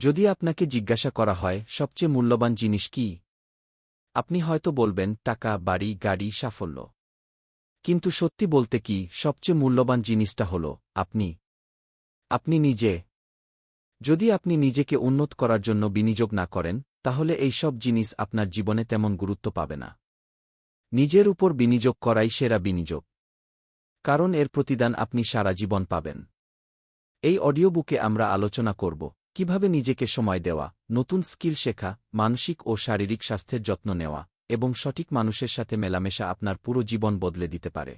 যদি আপনাকে জিজ্ঞাসা করা হয়, সবচেয়ে মূল্যবান জিনিস কি? আপনি হয়তো বলবেন, টাকা, বাড়ি, গাড়ি, সাফল্য। কিন্তু সত্যি বলতে কি, সবচেয়ে মূল্যবান জিনিসটা হল, আপনি। আপনি নিজে। যদি আপনি নিজেকে উন্নত করার জন্য বিনিয়োগ না করেন, তাহলে এই সব জিনিস আপনার জীবনে তেমন গুরুত্ব পাবে না। নিজের উপর বিনিয়োগ করাই সেরা বিনিয়োগ। কারণ এর প্রতিদান আপনি সারা জীবন পাবেন। এই অডিও বুকে আমরা আলোচনা করব। কীভাবে নিজেকে সময় দেওয়া, নতুন স্কিল শেখা, মানসিক ও শারীরিক স্বাস্থ্যের যত্ন নেওয়া, এবং সঠিক মানুষের সাথে মেলামেশা আপনার পুরো জীবন বদলে দিতে পারে।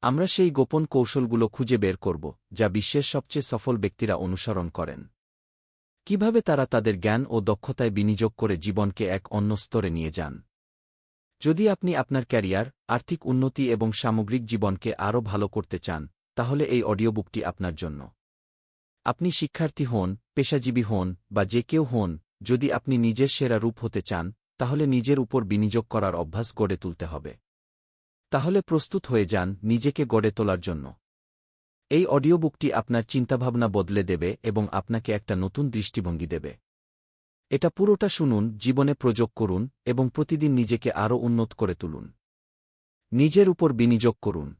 আমরা সেই গোপন কৌশলগুলো খুঁজে বের করব, যা বিশ্বের সবচেয়ে সফল ব্যক্তিরা অনুসরণ করেন। কীভাবে তারা তাদের জ্ঞান ও দক্ষতায় বিনিয়োগ করে জীবনকে এক অন্য স্তরে নিয়ে যান। যদি আপনি আপনার ক্যারিয়ার, আর্থিক উন্নতি এবং সামগ্রিক জীবনকে আরও ভালো করতে চান, তাহলে এই অডিও বুকটি আপনার জন্য। আপনি শিক্ষার্থী হন, পেশাজীবী হন, বা যে কেউ হন, যদি আপনি নিজের সেরা রূপ হতে চান, তাহলে নিজের উপর বিনিয়োগ করার অভ্যাস গড়ে তুলতে হবে। তাহলে প্রস্তুত হয়ে যান নিজেকে গড়ে তোলার জন্য। এই অডিও বুকটি আপনার চিন্তাভাবনা বদলে দেবে এবং আপনাকে একটা নতুন দৃষ্টিভঙ্গি দেবে। এটা পুরোটা শুনুন, জীবনে প্রযোগ করুন, এবং প্রতিদিন নিজেকে আরও উন্নত করে তুলুন। নিজের উপর বিনিয়োগ করুন।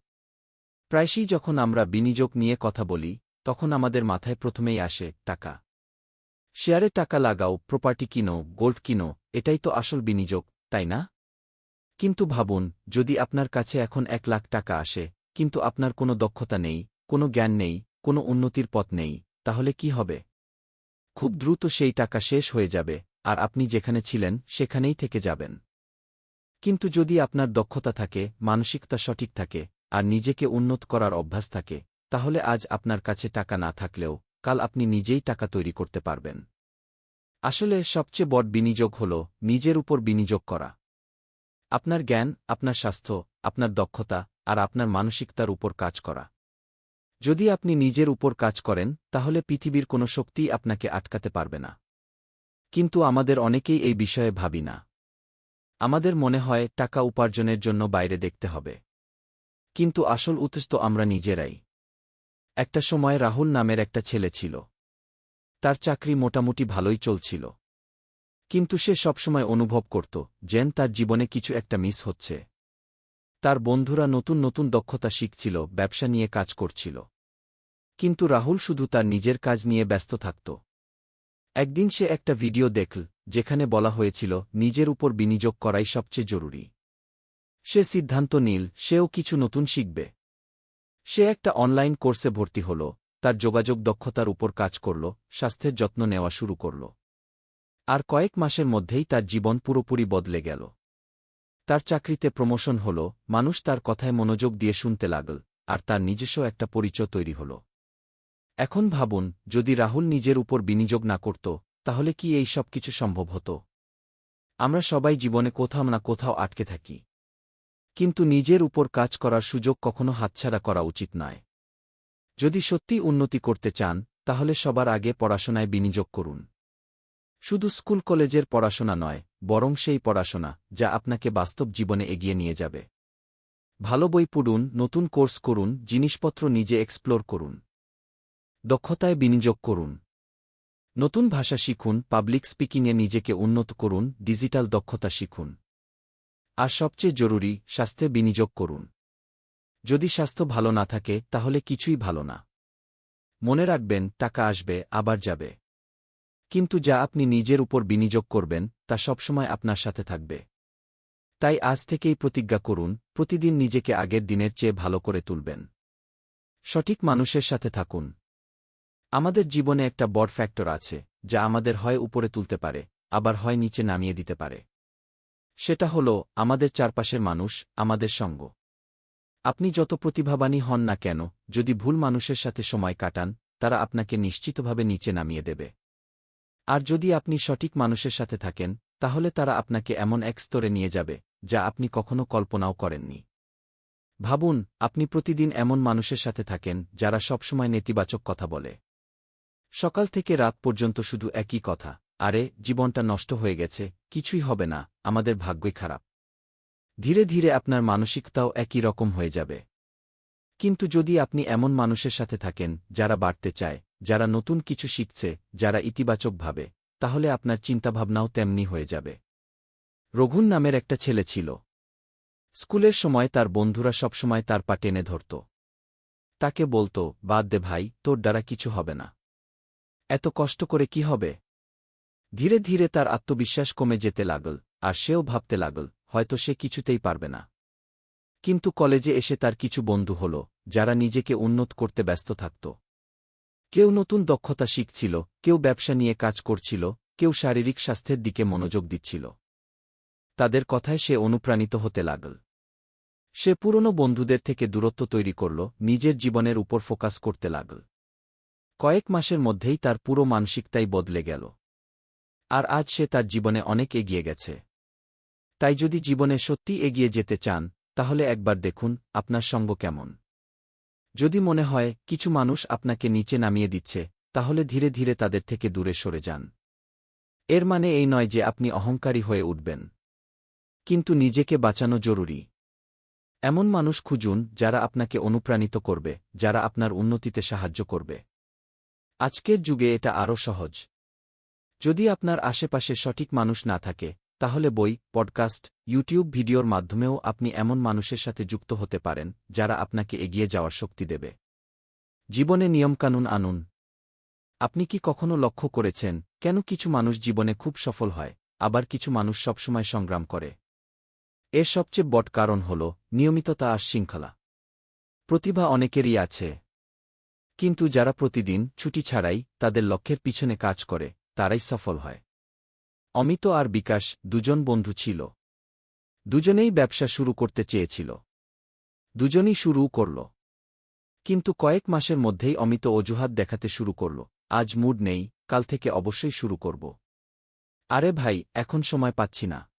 প্রায়শই যখন আমরা বিনিয়োগ নিয়ে কথা বলি তখন আমাদের মাথায় প্রথমেই আসে টাকা। শেয়ারে টাকা লাগাও, প্রপার্টি কিনো, গোল্ড কিনো, এটাই তো আসল বিনিয়োগ, তাই না? কিন্তু ভাবুন, যদি আপনার কাছে এখন এক লাখ টাকা আসে, কিন্তু আপনার কোনো দক্ষতা নেই, কোনো জ্ঞান নেই, কোনো উন্নতির পথ নেই, তাহলে কি হবে? খুব দ্রুত সেই টাকা শেষ হয়ে যাবে, আর আপনি যেখানে ছিলেন, সেখানেই থেকে যাবেন। কিন্তু যদি আপনার দক্ষতা থাকে, মানসিকতা সঠিক থাকে, আর নিজেকে উন্নত করার অভ্যাস থাকে তাহলে আজ আপনার কাছে টাকা না থাকলেও কাল আপনি নিজেই টাকা তৈরি করতে পারবেন। আসলে সবচেয়ে বড় বিনিয়োগ হল নিজের উপর বিনিয়োগ করা। আপনার জ্ঞান, আপনার স্বাস্থ্য, আপনার দক্ষতা আর আপনার মানসিকতার উপর কাজ করা। যদি আপনি নিজের উপর কাজ করেন, তাহলে পৃথিবীর কোনো শক্তি আপনাকে আটকাতে পারবে না। কিন্তু আমাদের অনেকেই এই বিষয়ে ভাবি না। আমাদের মনে হয় টাকা উপার্জনের জন্য বাইরে দেখতে হবে। কিন্তু আসল উৎস তো আমরা নিজেরাই। একটা সময় রাহুল নামের একটা ছেলে ছিল। তার চাকরি মোটামুটি ভালোই চলছিল। কিন্তু সে সবসময় অনুভব করত, যেন তার জীবনে কিছু একটা মিস হচ্ছে। তার বন্ধুরা নতুন নতুন দক্ষতা শিখছিল, ব্যবসা নিয়ে কাজ করছিল। কিন্তু রাহুল শুধু তার নিজের কাজ নিয়ে ব্যস্ত থাকত। একদিন সে একটা ভিডিও দেখল, যেখানে বলা হয়েছিল, নিজের উপর বিনিয়োগ করাই সবচেয়ে জরুরি। সে সিদ্ধান্ত নিল, সেও কিছু নতুন শিখবে। সে একটা অনলাইন কোর্সে ভর্তি হল, তার যোগাযোগ দক্ষতার উপর কাজ করল, স্বাস্থ্যের যত্ন নেওয়া শুরু করল। আর কয়েক মাসের মধ্যেই তার জীবন পুরোপুরি বদলে গেল। তার চাকরিতে প্রমোশন হল, মানুষ তার কথায় মনোযোগ দিয়ে শুনতে লাগল, আর তার নিজস্ব একটা পরিচয় তৈরি হল। এখন ভাবুন, যদি রাহুল নিজের উপর বিনিয়োগ না করত, তাহলে কি এই সব কিছু সম্ভব হতো? আমরা সবাই জীবনে কোথাও না কোথাও আটকে থাকি। কিন্তু নিজের উপর কাজ করার সুযোগ কখনো হাতছাড়া করা উচিত নয়। যদি সত্যি উন্নতি করতে চান, তাহলে সবার আগে পড়াশোনায় বিনিয়োগ করুন। শুধু স্কুল কলেজের পড়াশোনা নয়, বরং সেই পড়াশোনা, যা আপনাকে বাস্তব জীবনে এগিয়ে নিয়ে যাবে। ভালো বই পড়ুন, নতুন কোর্স করুন, জিনিসপত্র নিজে এক্সপ্লোর করুন। দক্ষতায় বিনিয়োগ করুন। নতুন ভাষা শিখুন পাবলিক স্পিকিংয়ে নিজেকে উন্নত করুন ডিজিটাল দক্ষতা শিখুন। আর সবচেয়ে জরুরি, স্বাস্থ্যে বিনিয়োগ করুন। যদি স্বাস্থ্য ভালো না থাকে, তাহলে কিছুই ভালো না। মনে রাখবেন, টাকা আসবে, আবার যাবে। কিন্তু যা আপনি নিজের উপর বিনিয়োগ করবেন, তা সবসময় আপনার সাথে থাকবে। তাই আজ থেকেই প্রতিজ্ঞা করুন, প্রতিদিন নিজেকে আগের দিনের চেয়ে ভালো করে তুলবেন। সঠিক মানুষের সাথে থাকুন। আমাদের জীবনে একটা বড় ফ্যাক্টর আছে, যা আমাদের হয় উপরে তুলতে পারে, আবার হয় নিচে নামিয়ে দিতে পারে। সেটা হল, আমাদের চারপাশের মানুষ, আমাদের সঙ্গ। আপনি যত প্রতিভাবানী হন না কেন, যদি ভুল মানুষের সাথে সময় কাটান, তারা আপনাকে নিশ্চিতভাবে নিচে নামিয়ে দেবে। আর যদি আপনি সঠিক মানুষের সাথে থাকেন, তাহলে তারা আপনাকে এমন এক স্তরে নিয়ে যাবে, যা আপনি কখনো কল্পনাও করেননি। ভাবুন, আপনি প্রতিদিন এমন মানুষের সাথে থাকেন, যারা সবসময় নেতিবাচক কথা বলে। সকাল থেকে রাত পর্যন্ত শুধু একই কথা, আরে, জীবনটা নষ্ট হয়ে গেছে কিছুই হবে না, আমাদের ভাগ্যই খারাপ। ধীরে ধীরে আপনার মানসিকতাও একই রকম হয়ে যাবে। কিন্তু যদি আপনি এমন মানুষের সাথে থাকেন, যারা বাড়তে চায়, যারা নতুন কিছু শিখছে, যারা ইতিবাচক ভাবে, তাহলে আপনার চিন্তাভাবনাও তেমনি হয়ে যাবে। রঘুন নামের একটা ছেলে ছিল। স্কুলের সময় তার বন্ধুরা সবসময় তার পা টেনে ধরত। তাকে বলতো, বাদ দে ভাই, তোর দ্বারা কিছু হবে না। এত কষ্ট করে কি হবে? ধীরে ধীরে তার আত্মবিশ্বাস কমে যেতে লাগল, আর সেও ভাবতে লাগল, হয়তো সে কিছুতেই পারবে না। কিন্তু কলেজে এসে তার কিছু বন্ধু হল, যারা নিজেকে উন্নত করতে ব্যস্ত থাকত। কেউ নতুন দক্ষতা শিখছিল, কেউ ব্যবসা নিয়ে কাজ করছিল, কেউ শারীরিক স্বাস্থ্যের দিকে মনোযোগ দিচ্ছিল। তাদের কথায় সে অনুপ্রাণিত হতে লাগল। সে পুরনো বন্ধুদের থেকে দূরত্ব তৈরি করল, নিজের জীবনের উপর ফোকাস করতে লাগল। কয়েক মাসের মধ্যেই তার পুরো মানসিকতাই বদলে গেল। আর আজ সে তার জীবনে অনেক এগিয়ে গেছে। তাই যদি জীবনে সত্যি এগিয়ে যেতে চান, তাহলে একবার দেখুন আপনার সঙ্গ কেমন। যদি মনে হয় কিছু মানুষ আপনাকে নিচে নামিয়ে দিচ্ছে, তাহলে ধীরে ধীরে তাদের থেকে দূরে সরে যান। এর মানে এই নয় যে আপনি অহংকারী হয়ে উঠবেন। কিন্তু নিজেকে বাঁচানো জরুরি। এমন মানুষ খুঁজুন যারা আপনাকে অনুপ্রাণিত করবে, যারা আপনার উন্নতিতে সাহায্য করবে। আজকের যুগে এটা আরও সহজ। যদি আপনার আশেপাশে সঠিক মানুষ না থাকে, তাহলে বই, পডকাস্ট, ইউটিউব ভিডিওর মাধ্যমেও আপনি এমন মানুষের সাথে যুক্ত হতে পারেন, যারা আপনাকে এগিয়ে যাওয়ার শক্তি দেবে। জীবনে নিয়মকানুন আনুন। আপনি কি কখনো লক্ষ্য করেছেন, কেন কিছু মানুষ জীবনে খুব সফল হয়, আবার কিছু মানুষ সবসময় সংগ্রাম করে? এর সবচেয়ে বট কারণ হল, নিয়মিততা আর শৃঙ্খলা। প্রতিভা অনেকেরই আছে। কিন্তু যারা প্রতিদিন ছুটি ছাড়াই তাদের লক্ষ্যের পিছনে কাজ করে তারাই সফল হয়। অমিত আর বিকাশ দুজন বন্ধু ছিল। দুজনেই ব্যবসা শুরু করতে চেয়েছিল। দুজনই শুরু করল। কিন্তু কয়েক মাসের মধ্যেই অমিত অজুহাত দেখাতে শুরু করল, আজ মুড নেই, কাল থেকে অবশ্যই শুরু করব। আরে ভাই, এখন সময় পাচ্ছি না।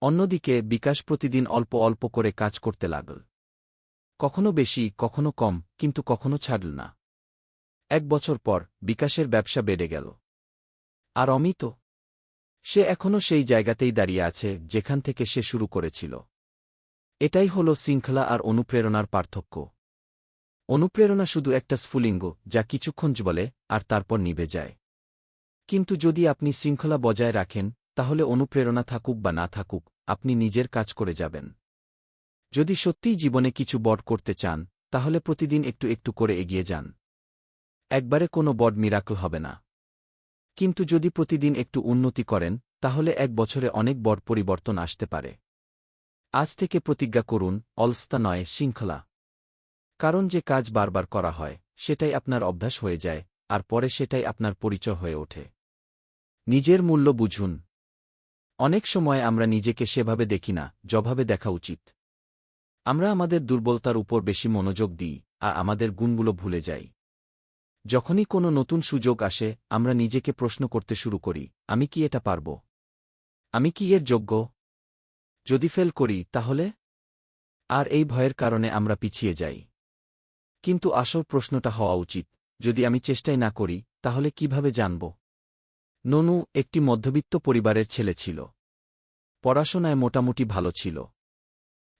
অন্যদিকে বিকাশ প্রতিদিন অল্প অল্প করে কাজ করতে লাগল। কখনো বেশি, কখনো কম, কিন্তু কখনো ছাড়ল না। এক বছর পর বিকাশের ব্যবসা বেড়ে গেল। আর অমিত? সে এখনও সেই জায়গাতেই দাঁড়িয়ে আছে যেখান থেকে সে শুরু করেছিল। এটাই হল শৃঙ্খলা আর অনুপ্রেরণার পার্থক্য। অনুপ্রেরণা শুধু একটা স্ফুলিঙ্গ যা কিছুক্ষণ বলে আর তারপর নিভে যায়। কিন্তু যদি আপনি শৃঙ্খলা বজায় রাখেন, তাহলে অনুপ্রেরণা থাকুক বা না থাকুক, আপনি নিজের কাজ করে যাবেন। যদি সত্যিই জীবনে কিছু বড় করতে চান, তাহলে প্রতিদিন একটু একটু করে এগিয়ে যান। একবারে কোনো বড মিরাকল হবে না। কিন্তু যদি প্রতিদিন একটু উন্নতি করেন, তাহলে এক বছরে অনেক বড় পরিবর্তন আসতে পারে। আজ থেকে প্রতিজ্ঞা করুন অলস্তা নয়, শৃঙ্খলা। কারণ যে কাজ বারবার করা হয়, সেটাই আপনার অভ্যাস হয়ে যায়, আর পরে সেটাই আপনার পরিচয় হয়ে ওঠে। নিজের মূল্য বুঝুন। অনেক সময় আমরা নিজেকে সেভাবে দেখি না যভাবে দেখা উচিত। আমরা আমাদের দুর্বলতার উপর বেশি মনোযোগ দিই, আর আমাদের গুণগুলো ভুলে যাই। যখনই কোনো নতুন সুযোগ আসে, আমরা নিজেকে প্রশ্ন করতে শুরু করি, আমি কি এটা পারব? আমি কি এর যোগ্য? যদি ফেল করি, তাহলে? আর এই ভয়ের কারণে আমরা পিছিয়ে যাই। কিন্তু আসল প্রশ্নটা হওয়া উচিত, যদি আমি চেষ্টাই না করি, তাহলে কীভাবে জানব? ননু একটি মধ্যবিত্ত পরিবারের ছেলে ছিল। পড়াশোনায় মোটামুটি ভালো ছিল।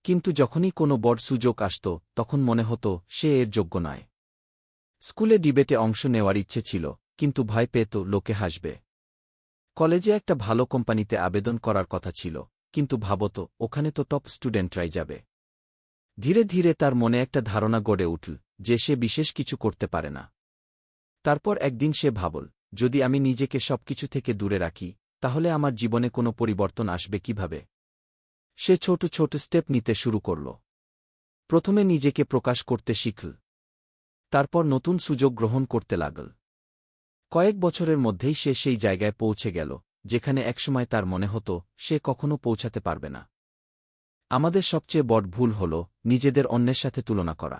কিন্তু যখনই কোনো বড় সুযোগ আসত, তখন মনে হতো, সে এর যোগ্য নয়। স্কুলে ডিবেটে অংশ নেওয়ার ইচ্ছে ছিল, কিন্তু ভয় পেত লোকে হাসবে। কলেজে একটা ভালো কোম্পানিতে আবেদন করার কথা ছিল, কিন্তু ভাবত ওখানে তো টপ স্টুডেন্টরাই যাবে। ধীরে ধীরে তার মনে একটা ধারণা গড়ে উঠল, যে সে বিশেষ কিছু করতে পারে না। তারপর একদিন সে ভাবল, যদি আমি নিজেকে সবকিছু থেকে দূরে রাখি, তাহলে আমার জীবনে কোনো পরিবর্তন আসবে কীভাবে? সে ছোট ছোট স্টেপ নিতে শুরু করল। প্রথমে নিজেকে প্রকাশ করতে শিখল তারপর নতুন সুযোগ গ্রহণ করতে লাগল। কয়েক বছরের মধ্যেই সে সেই জায়গায় পৌঁছে গেল, যেখানে একসময় তার মনে হতো, সে কখনো পৌঁছাতে পারবে না। আমাদের সবচেয়ে বড় ভুল হল, নিজেদের অন্যের সাথে তুলনা করা।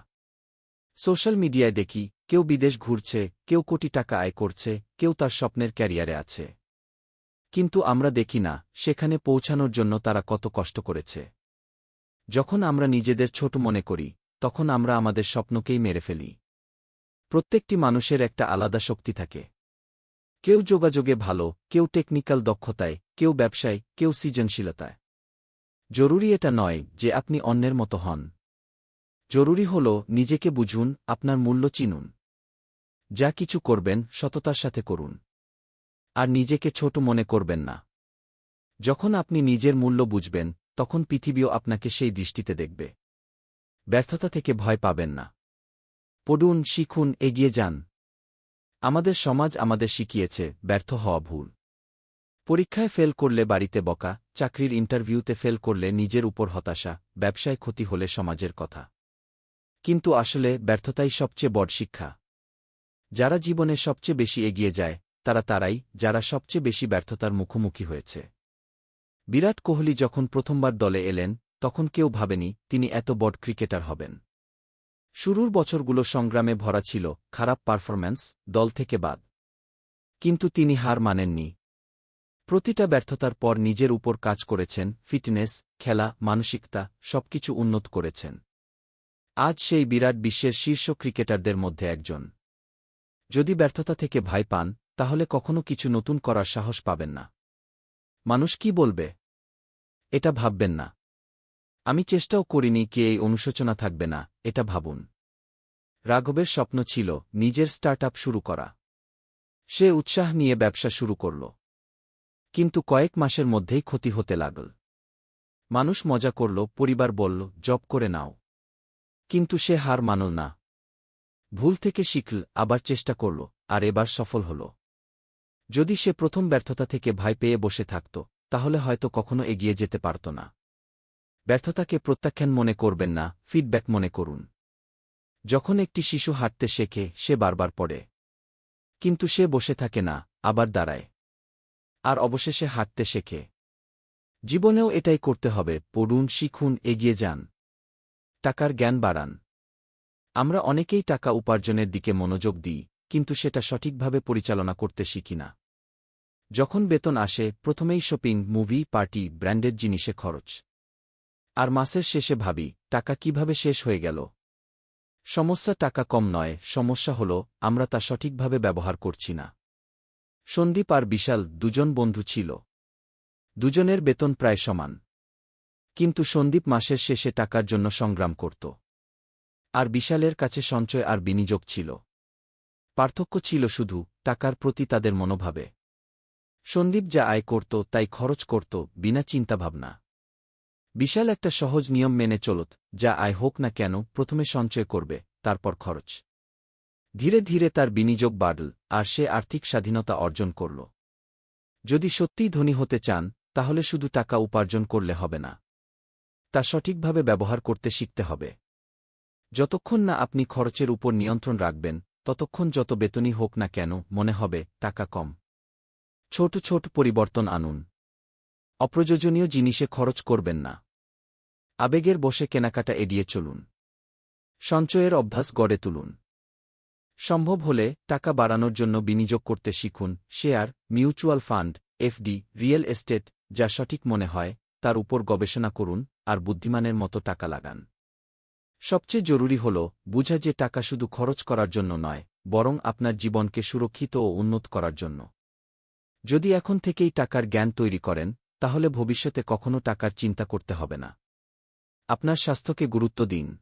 সোশ্যাল মিডিয়ায় দেখি, কেউ বিদেশ ঘুরছে, কেউ কোটি টাকা আয় করছে, কেউ তার স্বপ্নের ক্যারিয়ারে আছে। কিন্তু আমরা দেখি না, সেখানে পৌঁছানোর জন্য তারা কত কষ্ট করেছে। যখন আমরা নিজেদের ছোট মনে করি, তখন আমরা আমাদের স্বপ্নকেই মেরে ফেলি। প্রত্যেকটি মানুষের একটা আলাদা শক্তি থাকে। কেউ যোগাযোগে ভালো, কেউ টেকনিক্যাল দক্ষতায়, কেউ ব্যবসায়, কেউ সৃজনশীলতায়। জরুরি এটা নয় যে আপনি অন্যের মতো হন। জরুরি হল নিজেকে বুঝুন, আপনার মূল্য চিনুন। যা কিছু করবেন, সততার সাথে করুন। আর নিজেকে ছোট মনে করবেন না। যখন আপনি নিজের মূল্য বুঝবেন, তখন পৃথিবীও আপনাকে সেই দৃষ্টিতে দেখবে। ব্যর্থতা থেকে ভয় পাবেন না। পড়ুন, শিখুন, এগিয়ে যান। আমাদের সমাজ আমাদের শিখিয়েছে, ব্যর্থ হওয়া ভুল। পরীক্ষায় ফেল করলে বাড়িতে বকা, চাকরির ইন্টারভিউতে ফেল করলে নিজের উপর হতাশা, ব্যবসায় ক্ষতি হলে সমাজের কথা। কিন্তু আসলে ব্যর্থতাই সবচেয়ে বড় শিক্ষা। যারা জীবনে সবচেয়ে বেশি এগিয়ে যায়, তারা তারাই, যারা সবচেয়ে বেশি ব্যর্থতার মুখোমুখি হয়েছে। বিরাট কোহলি যখন প্রথমবার দলে এলেন, তখন কেউ ভাবেনি, তিনি এত বড় ক্রিকেটার হবেন। শুরুর বছরগুলো সংগ্রামে ভরা ছিল খারাপ পারফরম্যান্স, দল থেকে বাদ। কিন্তু তিনি হার মানেননি। প্রতিটা ব্যর্থতার পর নিজের উপর কাজ করেছেন, ফিটনেস, খেলা, মানসিকতা, সবকিছু উন্নত করেছেন। আজ সেই বিরাট বিশ্বের শীর্ষ ক্রিকেটারদের মধ্যে একজন। যদি ব্যর্থতা থেকে ভাই পান, তাহলে কখনো কিছু নতুন করার সাহস পাবেন না। মানুষ কি বলবে? এটা ভাববেন না। আমি চেষ্টাও করিনি কে এই অনুশোচনা থাকবে না, এটা ভাবুন। রাঘবের স্বপ্ন ছিল নিজের স্টার্ট শুরু করা। সে উৎসাহ নিয়ে ব্যবসা শুরু করল। কিন্তু কয়েক মাসের মধ্যেই ক্ষতি হতে লাগল। মানুষ মজা করল, পরিবার বলল, জব করে নাও। কিন্তু সে হার মানল না। ভুল থেকে শিখল, আবার চেষ্টা করল, আর এবার সফল হল। যদি সে প্রথম ব্যর্থতা থেকে ভয় পেয়ে বসে থাকত, তাহলে হয়তো কখনো এগিয়ে যেতে পারত না। ব্যর্থতাকে প্রত্যাখ্যান মনে করবেন না, ফিডব্যাক মনে করুন। যখন একটি শিশু হাঁটতে শেখে, সে বারবার পড়ে। কিন্তু সে বসে থাকে না, আবার দাঁড়ায়। আর অবশেষে হাঁটতে শেখে। জীবনেও এটাই করতে হবে, পড়ুন, শিখুন, এগিয়ে যান। টাকার জ্ঞান বাড়ান। আমরা অনেকেই টাকা উপার্জনের দিকে মনোযোগ দিই, কিন্তু সেটা সঠিকভাবে পরিচালনা করতে শিখি না। যখন বেতন আসে, প্রথমেই শপিং, মুভি, পার্টি ব্র্যান্ডেড জিনিসে খরচ। আর মাসের শেষে ভাবি, টাকা কীভাবে শেষ হয়ে গেল? সমস্যা টাকা কম নয়, সমস্যা হল, আমরা তা সঠিকভাবে ব্যবহার করছি না। সন্দীপ আর বিশাল দুজন বন্ধু ছিল। দুজনের বেতন প্রায় সমান। কিন্তু সন্দীপ মাসের শেষে টাকার জন্য সংগ্রাম করত। আর বিশালের কাছে সঞ্চয় আর বিনিয়োগ ছিল। পার্থক্য ছিল শুধু, টাকার প্রতি তাদের মনোভাবে। সন্দীপ যা আয় করত, তাই খরচ করত, বিনা চিন্তাভাবনা। বিশাল একটা সহজ নিয়ম মেনে চলত, যা আয় হোক না কেন প্রথমে সঞ্চয় করবে, তারপর খরচ। ধীরে ধীরে তার বিনিয়োগ বাড়ল, আর সে আর্থিক স্বাধীনতা অর্জন করল। যদি সত্যিই ধনী হতে চান, তাহলে শুধু টাকা উপার্জন করলে হবে না। তা সঠিকভাবে ব্যবহার করতে শিখতে হবে। যতক্ষণ না আপনি খরচের উপর নিয়ন্ত্রণ রাখবেন, ততক্ষণ যত বেতনই হোক না কেন মনে হবে টাকা কম। ছোট ছোট পরিবর্তন আনুন। অপ্রয়োজনীয় জিনিসে খরচ করবেন না। আবেগের বসে কেনাকাটা এড়িয়ে চলুন। সঞ্চয়ের অভ্যাস গড়ে তুলুন। সম্ভব হলে টাকা বাড়ানোর জন্য বিনিয়োগ করতে শিখুন share, mutual fund, FD, real estate, যা সঠিক মনে হয়, তার উপর গবেষণা করুন আর বুদ্ধিমানের মতো টাকা লাগান। সবচেয়ে জরুরি হল বুঝা যে টাকা শুধু খরচ করার জন্য নয়, বরং আপনার জীবনকে সুরক্ষিত ও উন্নত করার জন্য। যদি এখন থেকেই টাকার জ্ঞান তৈরি করেন, তাহলে ভবিষ্যতে কখনো টাকার চিন্তা করতে হবে না। আপনার স্বাস্থ্যকে গুরুত্ব দিন।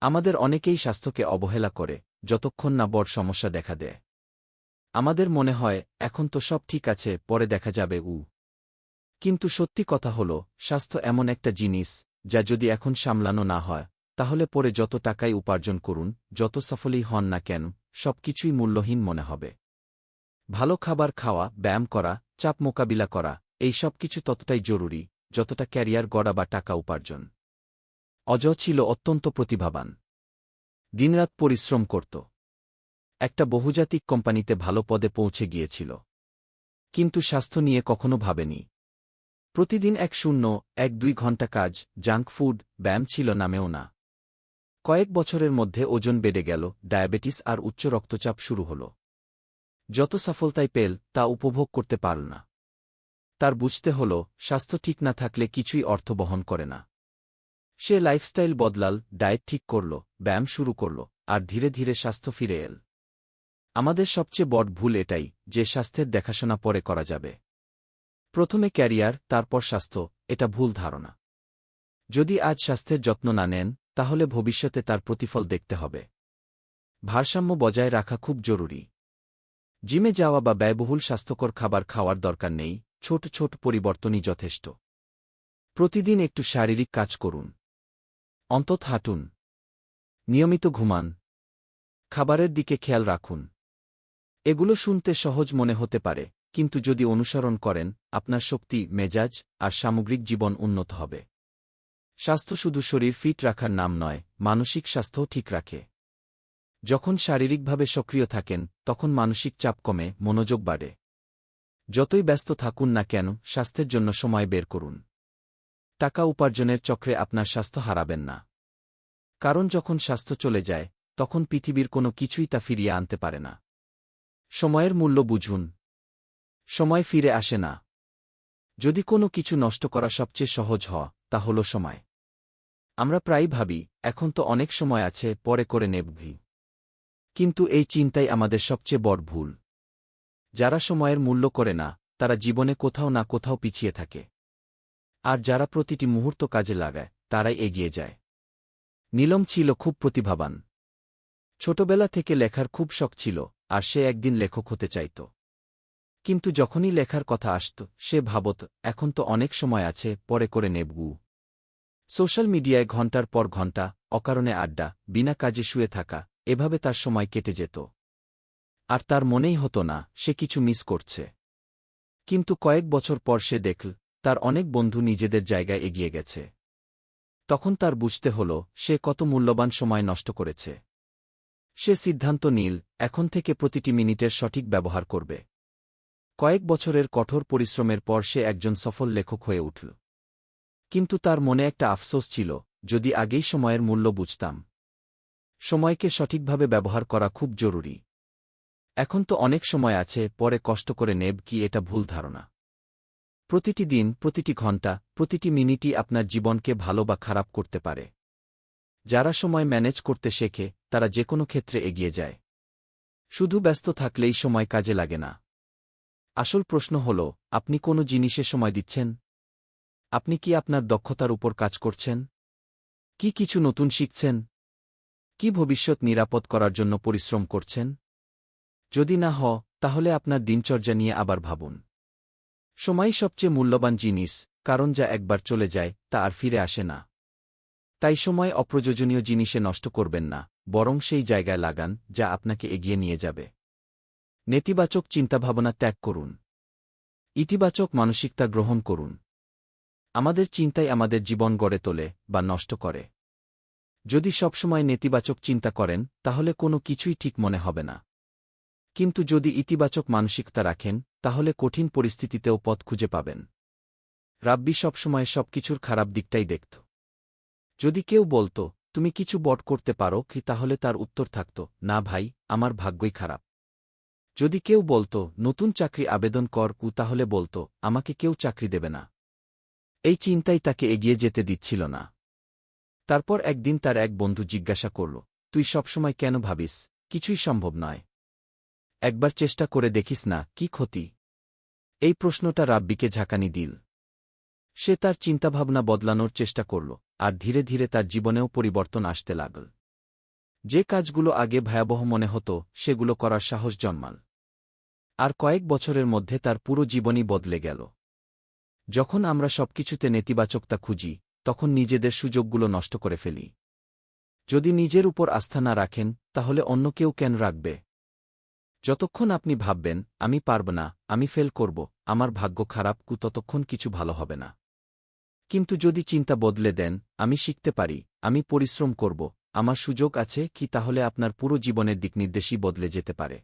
আমাদের অনেকেই স্বাস্থ্যকে অবহেলা করে, যতক্ষণ না বড় সমস্যা দেখা দেয়। আমাদের মনে হয়, এখন তো সব ঠিক আছে, পরে দেখা যাবে, উ। কিন্তু সত্যি কথা হল, স্বাস্থ্য এমন একটা জিনিস, যা যদি এখন সামলানো না হয়, তাহলে পরে যত টাকাই উপার্জন করুন, যত সফলই হন না কেন সবকিছুই মূল্যহীন মনে হবে। ভালো খাবার খাওয়া, ব্যায়াম করা, চাপ মোকাবিলা করা, এই সব কিছু ততটাই জরুরি, যতটা ক্যারিয়ার গড়া বা টাকা উপার্জন। অজ ছিল অত্যন্ত প্রতিভাবান। দিনরাত পরিশ্রম করত। একটা বহুজাতিক কোম্পানিতে ভালো পদে পৌঁছে গিয়েছিল। কিন্তু স্বাস্থ্য নিয়ে কখনো ভাবেনি। প্রতিদিন এক শূন্য, এক দুই ঘণ্টা কাজ, জাঙ্ক ফুড, ব্যায়াম ছিল নামেও না। কয়েক বছরের মধ্যে ওজন বেড়ে গেল, ডায়াবেটিস আর উচ্চ রক্তচাপ শুরু হল। যত সফলতাই পেল, তা উপভোগ করতে পারল না। তার বুঝতে হল, স্বাস্থ্য ঠিক না থাকলে কিছুই অর্থ বহন করে না। সে লাইফস্টাইল বদলাল, ডায়েট ঠিক করল, ব্যায়াম শুরু করল, আর ধীরে ধীরে স্বাস্থ্য ফিরে এল। আমাদের সবচেয়ে বড় ভুল এটাই যে স্বাস্থ্যের দেখাশোনা পরে করা যাবে। প্রথমে ক্যারিয়ার, তারপর স্বাস্থ্য, এটা ভুল ধারণা। যদি আজ স্বাস্থ্যের যত্ন না নেন, তাহলে ভবিষ্যতে তার প্রতিফল দেখতে হবে। ভারসাম্য বজায় রাখা খুব জরুরি। জিমে যাওয়া বা ব্যয়বহুল স্বাস্থ্যকর খাবার খাওয়ার দরকার নেই, ছোট ছোট পরিবর্তনই যথেষ্ট। প্রতিদিন একটু শারীরিক কাজ করুন। অন্তত হাঁটুন। নিয়মিত ঘুমান। খাবারের দিকে খেয়াল রাখুন। এগুলো শুনতে সহজ মনে হতে পারে, কিন্তু যদি অনুসরণ করেন, আপনার শক্তি, মেজাজ আর সামগ্রিক জীবন উন্নত হবে। স্বাস্থ্য শুধু শরীর ফিট রাখার নাম নয়, মানসিক স্বাস্থ্যও ঠিক রাখে। যখন শারীরিকভাবে সক্রিয় থাকেন, তখন মানসিক চাপ কমে, মনোযোগ বাড়ে। যতই ব্যস্ত থাকুন না কেন, স্বাস্থ্যের জন্য সময় বের করুন। টাকা উপার্জনের চক্রে আপনার স্বাস্থ্য হারাবেন না। কারণ যখন স্বাস্থ্য চলে যায়, তখন পৃথিবীর কোনো কিছুই তা ফিরিয়ে আনতে পারে না। সময়ের মূল্য বুঝুন। সময় ফিরে আসে না। যদি কোনো কিছু নষ্ট করা সবচেয়ে সহজ হওয়া তা হল সময়। আমরা প্রায় ভাবি, এখন তো অনেক সময় আছে, পরে করে নেবভি কিন্তু এই চিন্তাই আমাদের সবচেয়ে বড় ভুল। যারা সময়ের মূল্য করে না, তারা জীবনে কোথাও না কোথাও পিছিয়ে থাকে। আর যারা প্রতিটি মুহূর্ত কাজে লাগায়, তারাই এগিয়ে যায়। নীলম ছিল খুব প্রতিভাবান। ছোটবেলা থেকে লেখার খুব শখ ছিল, আর সে একদিন লেখক হতে চাইত। কিন্তু যখনই লেখার কথা আসত, সে ভাবত, এখন তো অনেক সময় আছে, পরে করে নেবগু। সোশ্যাল মিডিয়ায় ঘণ্টার পর ঘণ্টা, অকারণে আড্ডা, বিনা কাজে শুয়ে থাকা, এভাবে তার সময় কেটে যেত। আর তার মনেই হতো না, সে কিছু মিস করছে। কিন্তু কয়েক বছর পর সে দেখল তার অনেক বন্ধু নিজেদের জায়গায় এগিয়ে গেছে। তখন তার বুঝতে হল, সে কত মূল্যবান সময় নষ্ট করেছে। সে সিদ্ধান্ত নীল, এখন থেকে প্রতিটি মিনিটের সঠিক ব্যবহার করবে। কয়েক বছরের কঠোর পরিশ্রমের পর সে একজন সফল লেখক হয়ে উঠল। কিন্তু তার মনে একটা আফসোস ছিল, যদি আগেই সময়ের মূল্য বুঝতাম। সময়কে সঠিকভাবে ব্যবহার করা খুব জরুরি। এখন তো অনেক সময় আছে, পরে কষ্ট করে নেব কি এটা ভুল ধারণা। প্রতিটি দিন, প্রতিটি ঘণ্টা প্রতিটি মিনিটই আপনার জীবনকে ভালো বা খারাপ করতে পারে। যারা সময় ম্যানেজ করতে শেখে, তারা যে কোনো ক্ষেত্রে এগিয়ে যায়। শুধু ব্যস্ত থাকলেই সময় কাজে লাগে না। আসল প্রশ্ন হল, আপনি কোনো জিনিসে সময় দিচ্ছেন? আপনি কি আপনার দক্ষতার উপর কাজ করছেন? কি কিছু নতুন শিখছেন? কি ভবিষ্যৎ নিরাপদ করার জন্য পরিশ্রম করছেন? যদি না হ, তাহলে আপনার দিনচর্যা নিয়ে আবার ভাবুন। সময় সবচেয়ে মূল্যবান জিনিস, কারণ যা একবার চলে যায়, তা আর ফিরে আসে না। তাই সময় অপ্রয়োজনীয় জিনিসে নষ্ট করবেন না, বরং সেই জায়গায় লাগান, যা আপনাকে এগিয়ে নিয়ে যাবে। নেতিবাচক চিন্তাভাবনা ত্যাগ করুন। ইতিবাচক মানসিকতা গ্রহণ করুন। আমাদের চিন্তাই আমাদের জীবন গড়ে তোলে বা নষ্ট করে। যদি সবসময় নেতিবাচক চিন্তা করেন, তাহলে কোনো কিছুই ঠিক মনে হবে না। কিন্তু যদি ইতিবাচক মানসিকতা রাখেন তাহলে কঠিন পরিস্থিতিতেও পথ খুঁজে পাবেন। রাব্বি সবসময় সবকিছুর খারাপ দিকটাই দেখত। যদি কেউ বলতো, তুমি কিছু বট করতে পারো কি তাহলে তার উত্তর থাকত, না ভাই, আমার ভাগ্যই খারাপ। যদি কেউ বলতো, নতুন চাকরি আবেদন কর কু, তাহলে বলতো, আমাকে কেউ চাকরি দেবে না। এই চিন্তাই তাকে এগিয়ে যেতে দিচ্ছিল না। তারপর একদিন তার এক বন্ধু জিজ্ঞাসা করল, তুই সবসময় কেন ভাবিস? কিছুই সম্ভব নয়। একবার চেষ্টা করে দেখিস না, কি ক্ষতি। এই প্রশ্নটা রাব্বিকে ঝাঁকানি দিল। সে তার চিন্তাভাবনা বদলানোর চেষ্টা করল, আর ধীরে ধীরে তার জীবনেও পরিবর্তন আসতে লাগল। যে কাজগুলো আগে ভয়াবহ মনে হতো, সেগুলো করার সাহস জন্মাল। আর কয়েক বছরের মধ্যে তার পুরো জীবনই বদলে গেল। যখন আমরা সবকিছুতে নেতিবাচকতা খুঁজি, তখন নিজেদের সুযোগগুলো নষ্ট করে ফেলি। যদি নিজের উপর আস্থা না রাখেন, তাহলে অন্য কেউ কেন রাখবে? যতক্ষণ আপনি ভাববেন, আমি পারব না, আমি ফেল করব, আমার ভাগ্য খারাপ, কু ততক্ষণ কিছু ভালো হবে না। কিন্তু যদি চিন্তা বদলে দেন, আমি শিখতে পারি, আমি পরিশ্রম করব, আমার সুযোগ আছে কি তাহলে আপনার পুরো জীবনের দিকনির্দেশই বদলে যেতে পারে।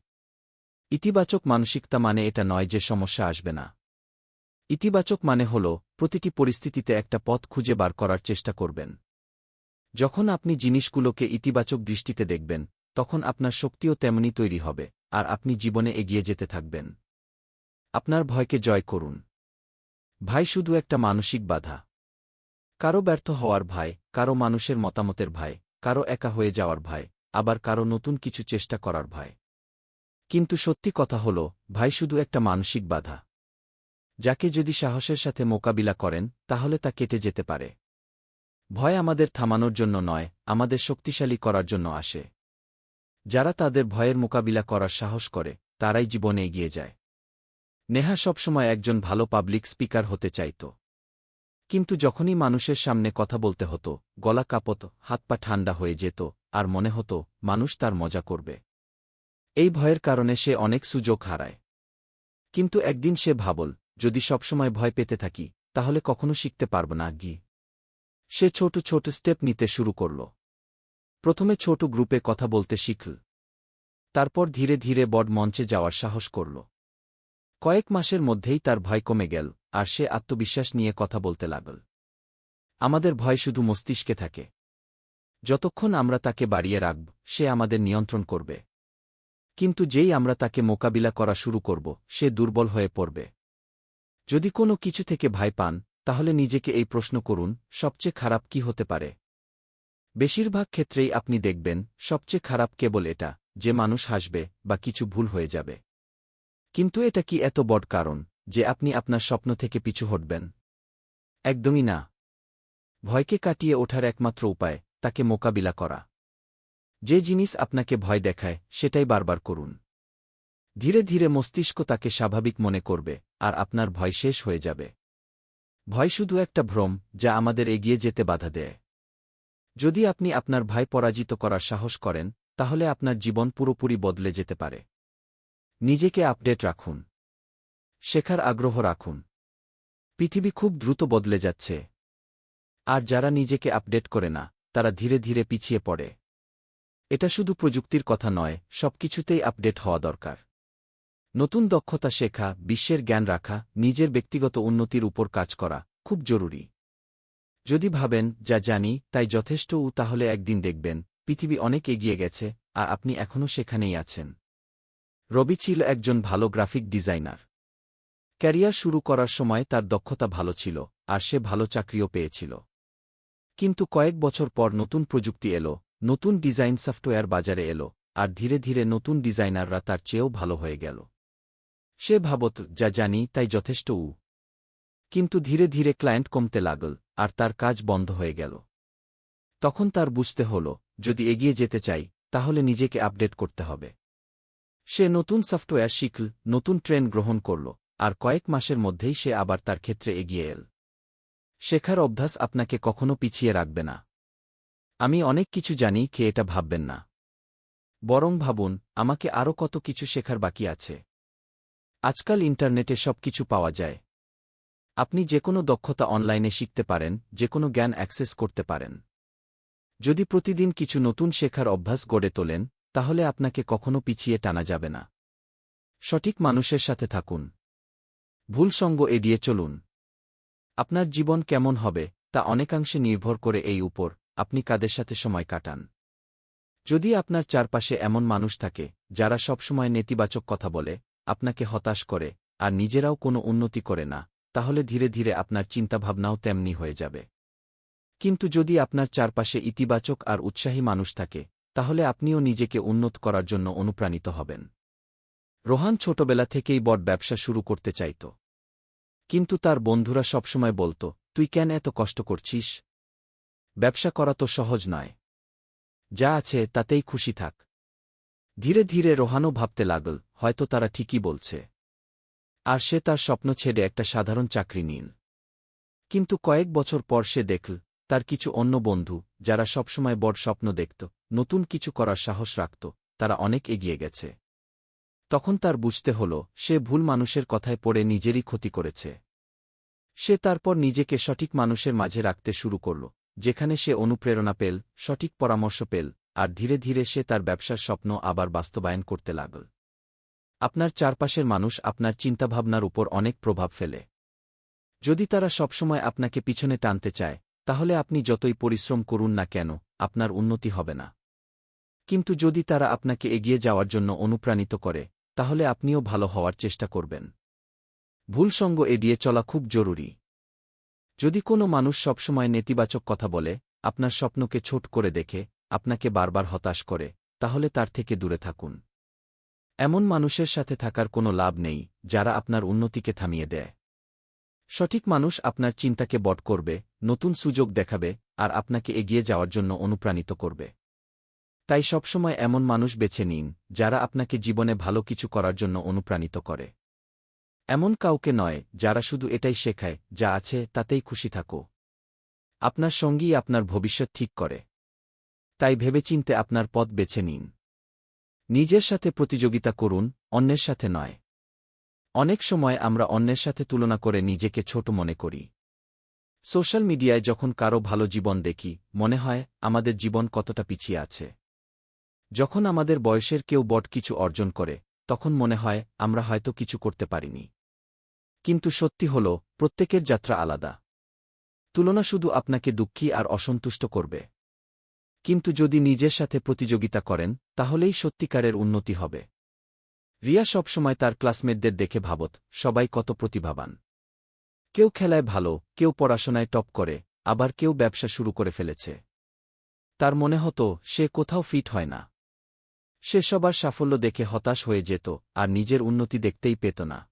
ইতিবাচক মানসিকতা মানে এটা নয় যে সমস্যা আসবে না। ইতিবাচক মানে হল, প্রতিটি পরিস্থিতিতে একটা পথ খুঁজে বার করার চেষ্টা করবেন। যখন আপনি জিনিসগুলোকে ইতিবাচক দৃষ্টিতে দেখবেন, তখন আপনার শক্তিও তেমনি তৈরি হবে। আর আপনি জীবনে এগিয়ে যেতে থাকবেন। আপনার ভয়কে জয় করুন। ভাই শুধু একটা মানসিক বাধা। কারও ব্যর্থ হওয়ার ভয় কারও মানুষের মতামতের ভয় কারও একা হয়ে যাওয়ার ভয় আবার কারও নতুন কিছু চেষ্টা করার ভয় কিন্তু সত্যি কথা হল, ভাই শুধু একটা মানসিক বাধা। যাকে যদি সাহসের সাথে মোকাবিলা করেন, তাহলে তা কেটে যেতে পারে। ভয় আমাদের থামানোর জন্য নয়, আমাদের শক্তিশালী করার জন্য আসে। যারা তাদের ভয়ের মোকাবিলা করার সাহস করে, তারাই জীবনে এগিয়ে যায়। নেহা সবসময় একজন ভালো পাবলিক স্পিকার হতে চাইত। কিন্তু যখনই মানুষের সামনে কথা বলতে হতো, গলা কাঁপত, হাত পা ঠান্ডা হয়ে যেত, আর মনে হতো, মানুষ তার মজা করবে। এই ভয়ের কারণে সে অনেক সুযোগ হারায়। কিন্তু একদিন সে ভাবল, যদি সবসময় ভয় পেতে থাকি, তাহলে কখনো শিখতে পারব না গি সে ছোট ছোট স্টেপ নিতে শুরু করল। প্রথমে ছোট গ্রুপে কথা বলতে শিখল। তারপর ধীরে ধীরে বড মঞ্চে যাওয়ার সাহস করল। কয়েক মাসের মধ্যেই তার ভয় কমে গেল, আর সে আত্মবিশ্বাস নিয়ে কথা বলতে লাগল। আমাদের ভয় শুধু মস্তিষ্কে থাকে। যতক্ষণ আমরা তাকে বাড়িয়ে রাখব, সে আমাদের নিয়ন্ত্রণ করবে। কিন্তু যেই আমরা তাকে মোকাবিলা করা শুরু করব, সে দুর্বল হয়ে পড়বে। যদি কোনো কিছু থেকে ভয় পান, তাহলে নিজেকে এই প্রশ্ন করুন, সবচেয়ে খারাপ কি হতে পারে? বেশিরভাগ ক্ষেত্রেই আপনি দেখবেন, সবচেয়ে খারাপ কেবল এটা, যে মানুষ হাসবে বা কিছু ভুল হয়ে যাবে। কিন্তু এটা কি এত বড় কারণ, যে আপনি আপনার স্বপ্ন থেকে পিছু হটবেন? একদমই না। ভয়কে কাটিয়ে ওঠার একমাত্র উপায়, তাকে মোকাবিলা করা। যে জিনিস আপনাকে ভয় দেখায়, সেটাই বারবার করুন। ধীরে ধীরে মস্তিষ্ক তাকে স্বাভাবিক মনে করবে, আর আপনার ভয় শেষ হয়ে যাবে। ভয় শুধু একটা ভ্রম, যা আমাদের এগিয়ে যেতে বাধা দেয়। যদি আপনি আপনার ভাই পরাজিত করার সাহস করেন, তাহলে আপনার জীবন পুরোপুরি বদলে যেতে পারে। নিজেকে আপডেট রাখুন। শেখার আগ্রহ রাখুন। পৃথিবী খুব দ্রুত বদলে যাচ্ছে। আর যারা নিজেকে আপডেট করে না, তারা ধীরে ধীরে পিছিয়ে পড়ে। এটা শুধু প্রযুক্তির কথা নয়, সবকিছুতেই আপডেট হওয়া দরকার। নতুন দক্ষতা শেখা, বিশ্বের জ্ঞান রাখা, নিজের ব্যক্তিগত উন্নতির উপর কাজ করা, খুব জরুরি। যদি ভাবেন, যা জানি, তাই যথেষ্ট, উ তাহলে একদিন দেখবেন। পৃথিবী অনেক এগিয়ে গেছে, আর আপনি এখনও সেখানেই আছেন। রবি ছিল একজন ভালো গ্রাফিক ডিজাইনার। ক্যারিয়ার শুরু করার সময় তার দক্ষতা ভালো ছিল, আর সে ভালো চাকরিও পেয়েছিল। কিন্তু কয়েক বছর পর নতুন প্রযুক্তি এলো, নতুন ডিজাইন সফটওয়্যার বাজারে এলো, আর ধীরে ধীরে নতুন ডিজাইনাররা তার চেয়েও ভালো হয়ে গেল। সে ভাবত, যা জানি, তাই যথেষ্ট, উ কিন্তু ধীরে ধীরে ক্লায়েন্ট কমতে লাগল, আর তার কাজ বন্ধ হয়ে গেল। তখন তার বুঝতে হল, যদি এগিয়ে যেতে চাই, তাহলে নিজেকে আপডেট করতে হবে। সে নতুন সফটওয়্যার শিখল, নতুন ট্রেন গ্রহণ করল, আর কয়েক মাসের মধ্যেই সে আবার তার ক্ষেত্রে এগিয়ে এল। শেখার অভ্যাস আপনাকে কখনো পিছিয়ে রাখবে না। আমি অনেক কিছু জানি, কে এটা ভাববেন না। বরং ভাবুন, আমাকে আরও কত কিছু শেখার বাকি আছে। আজকাল ইন্টারনেটে সব কিছু পাওয়া যায়। আপনি যে কোনো দক্ষতা অনলাইনে শিখতে পারেন যে কোনো জ্ঞান অ্যাক্সেস করতে পারেন। যদি প্রতিদিন কিছু নতুন শেখার অভ্যাস গড়ে তোলেন, তাহলে আপনাকে কখনো পিছিয়ে টানা যাবে না। সঠিক মানুষের সাথে থাকুন। ভুল সঙ্গ এড়িয়ে চলুন। আপনার জীবন কেমন হবে, তা অনেকাংশে নির্ভর করে এই উপর, আপনি কাদের সাথে সময় কাটান। যদি আপনার চারপাশে এমন মানুষ থাকে, যারা সবসময় নেতিবাচক কথা বলে, আপনাকে হতাশ করে, আর নিজেরাও কোনো উন্নতি করে না তাহলে ধীরে ধীরে আপনার চিন্তাভাবনাও তেমনি হয়ে যাবে। কিন্তু যদি আপনার চারপাশে ইতিবাচক আর উৎসাহী মানুষ থাকে, তাহলে আপনিও নিজেকে উন্নত করার জন্য অনুপ্রাণিত হবেন। রোহান ছোটবেলা থেকেই বট ব্যবসা শুরু করতে চাইত। কিন্তু তার বন্ধুরা সবসময় বলত, তুই কেন এত কষ্ট করছিস? ব্যবসা করা তো সহজ নয়। যা আছে তাতেই খুশি থাক। ধীরে ধীরে রোহানও ভাবতে লাগল, হয়তো তারা ঠিকই বলছে। আর সে তার স্বপ্ন ছেড়ে একটা সাধারণ চাকরি নিন। কিন্তু কয়েক বছর পর সে দেখল, তার কিছু অন্য বন্ধু, যারা সবসময় বড় স্বপ্ন দেখত, নতুন কিছু করার সাহস রাখত, তারা অনেক এগিয়ে গেছে। তখন তার বুঝতে হল, সে ভুল মানুষের কথায় পড়ে নিজেরই ক্ষতি করেছে। সে তারপর নিজেকে সঠিক মানুষের মাঝে রাখতে শুরু করল, যেখানে সে অনুপ্রেরণা পেল, সঠিক পরামর্শ পেল, আর ধীরে ধীরে সে তার ব্যবসার স্বপ্ন আবার বাস্তবায়ন করতে লাগল। আপনার চারপাশের মানুষ আপনার চিন্তাভাবনার উপর অনেক প্রভাব ফেলে। যদি তারা সবসময় আপনাকে পিছনে টানতে চায়, তাহলে আপনি যতই পরিশ্রম করুন না কেন, আপনার উন্নতি হবে না। কিন্তু যদি তারা আপনাকে এগিয়ে যাওয়ার জন্য অনুপ্রাণিত করে, তাহলে আপনিও ভালো হওয়ার চেষ্টা করবেন। ভুল সঙ্গ এড়িয়ে চলা খুব জরুরি। যদি কোনো মানুষ সবসময় নেতিবাচক কথা বলে, আপনার স্বপ্নকে ছোট করে দেখে, আপনাকে বারবার হতাশ করে, তাহলে তার থেকে দূরে থাকুন। এমন মানুষের সাথে থাকার কোনো লাভ নেই, যারা আপনার উন্নতিকে থামিয়ে দেয়। সঠিক মানুষ আপনার চিন্তাকে বট করবে, নতুন সুযোগ দেখাবে, আর আপনাকে এগিয়ে যাওয়ার জন্য অনুপ্রাণিত করবে। তাই সবসময় এমন মানুষ বেছে নিন, যারা আপনাকে জীবনে ভালো কিছু করার জন্য অনুপ্রাণিত করে। এমন কাউকে নয়, যারা শুধু এটাই শেখায়, যা আছে তাতেই খুশি থাকো। আপনার সঙ্গী আপনার ভবিষ্যৎ ঠিক করে। তাই ভেবেচিন্তে আপনার পথ বেছে নিন। নিজের সাথে প্রতিযোগিতা করুন, অন্যের সাথে নয়। অনেক সময় আমরা অন্যের সাথে তুলনা করে নিজেকে ছোট মনে করি। সোশ্যাল মিডিয়ায় যখন কারও ভালো জীবন দেখি, মনে হয় আমাদের জীবন কতটা পিছিয়ে আছে। যখন আমাদের বয়সের কেউ বট কিছু অর্জন করে, তখন মনে হয় আমরা হয়তো কিছু করতে পারিনি। কিন্তু সত্যি হল, প্রত্যেকের যাত্রা আলাদা। তুলনা শুধু আপনাকে দুঃখী আর অসন্তুষ্ট করবে। কিন্তু যদি নিজের সাথে প্রতিযোগিতা করেন, তাহলেই সত্যিকারের উন্নতি হবে। রিয়া সবসময় তার ক্লাসমেটদের দেখে ভাবত, সবাই কত প্রতিভাবান। কেউ খেলায় ভালো, কেউ পড়াশোনায় টপ করে, আবার কেউ ব্যবসা শুরু করে ফেলেছে। তার মনে হতো, সে কোথাও ফিট হয় না। সে সবার সাফল্য দেখে হতাশ হয়ে যেত, আর নিজের উন্নতি দেখতেই পেত না।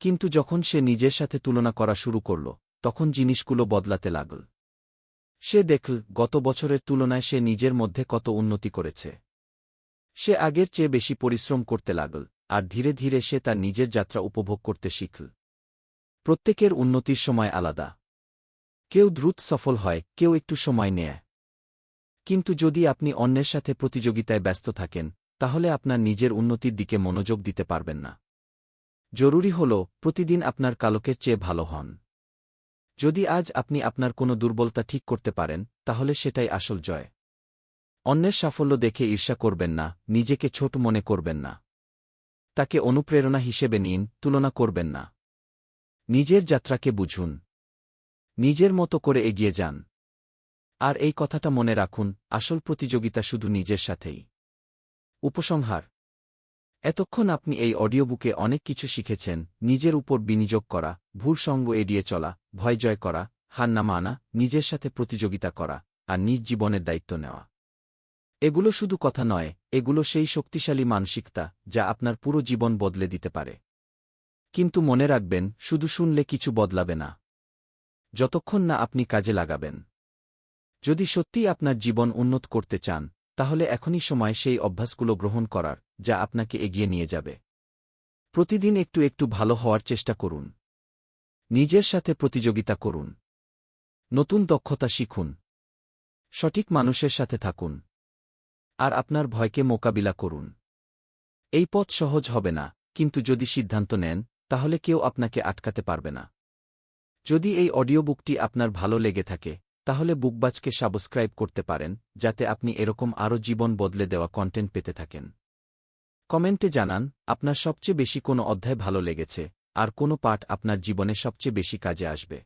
কিন্তু যখন সে নিজের সাথে তুলনা করা শুরু করল, তখন জিনিসগুলো বদলাতে লাগল। সে দেখল, গত বছরের তুলনায় সে নিজের মধ্যে কত উন্নতি করেছে। সে আগের চেয়ে বেশি পরিশ্রম করতে লাগল, আর ধীরে ধীরে সে তার নিজের যাত্রা উপভোগ করতে শিখল। প্রত্যেকের উন্নতির সময় আলাদা। কেউ দ্রুত সফল হয়, কেউ একটু সময় নেয়। কিন্তু যদি আপনি অন্যের সাথে প্রতিযোগিতায় ব্যস্ত থাকেন, তাহলে আপনার নিজের উন্নতির দিকে মনোযোগ দিতে পারবেন না। জরুরি হল, প্রতিদিন আপনার কালকের চেয়ে ভালো হন। যদি আজ আপনি আপনার কোনো দুর্বলতা ঠিক করতে পারেন, তাহলে সেটাই আসল জয়। অন্যের সাফল্য দেখে ঈর্ষা করবেন না, নিজেকে ছোট মনে করবেন না। তাকে অনুপ্রেরণা হিসেবে নিন, তুলনা করবেন না। নিজের যাত্রাকে বুঝুন। নিজের মতো করে এগিয়ে যান। আর এই কথাটা মনে রাখুন, আসল প্রতিযোগিতা শুধু নিজের সাথেই। উপসংহার। এতক্ষণ আপনি এই অডিওবুকে অনেক কিছু শিখেছেন, নিজের উপর বিনিয়োগ করা, ভুল সঙ্গ এড়িয়ে চলা, ভয় জয় করা হার না মানা, নিজের সাথে প্রতিযোগিতা করা, আর নিজ জীবনের দায়িত্ব নেওয়া। এগুলো শুধু কথা নয়, এগুলো সেই শক্তিশালী মানসিকতা যা আপনার পুরো জীবন বদলে দিতে পারে। কিন্তু মনে রাখবেন, শুধু শুনলে কিছু বদলাবে না। যতক্ষণ না আপনি কাজে লাগাবেন। যদি সত্যিই আপনার জীবন উন্নত করতে চান তাহলে এখনই সময় সেই অভ্যাসগুলো গ্রহণ করার, যা আপনাকে এগিয়ে নিয়ে যাবে। প্রতিদিন একটু একটু ভালো হওয়ার চেষ্টা করুন। নিজের সাথে প্রতিযোগিতা করুন। নতুন দক্ষতা শিখুন। সঠিক মানুষের সাথে থাকুন। আর আপনার ভয়কে মোকাবিলা করুন। এই পথ সহজ হবে না, কিন্তু যদি সিদ্ধান্ত নেন, তাহলে কেউ আপনাকে আটকাতে পারবে না। যদি এই অডিও বুকটি আপনার ভালো লেগে থাকে তাহলে বুকবাজকে সাবস্ক্রাইব করতে পারেন, যাতে আপনি এরকম আরও জীবন বদলে দেওয়া কন্টেন্ট পেতে থাকেন। কমেন্টে জানান, আপনার সবচেয়ে বেশি কোনো অধ্যায় ভালো লেগেছে, আর কোনো পাঠ আপনার জীবনে সবচেয়ে বেশি কাজে আসবে।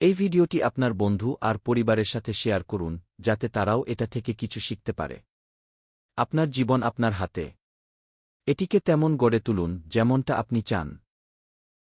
এই ভিডিওটি আপনার বন্ধু আর পরিবারের সাথে শেয়ার করুন, যাতে তারাও এটা থেকে কিছু শিখতে পারে। আপনার জীবন আপনার হাতে। এটিকে তেমন গড়ে তুলুন, যেমনটা আপনি চান।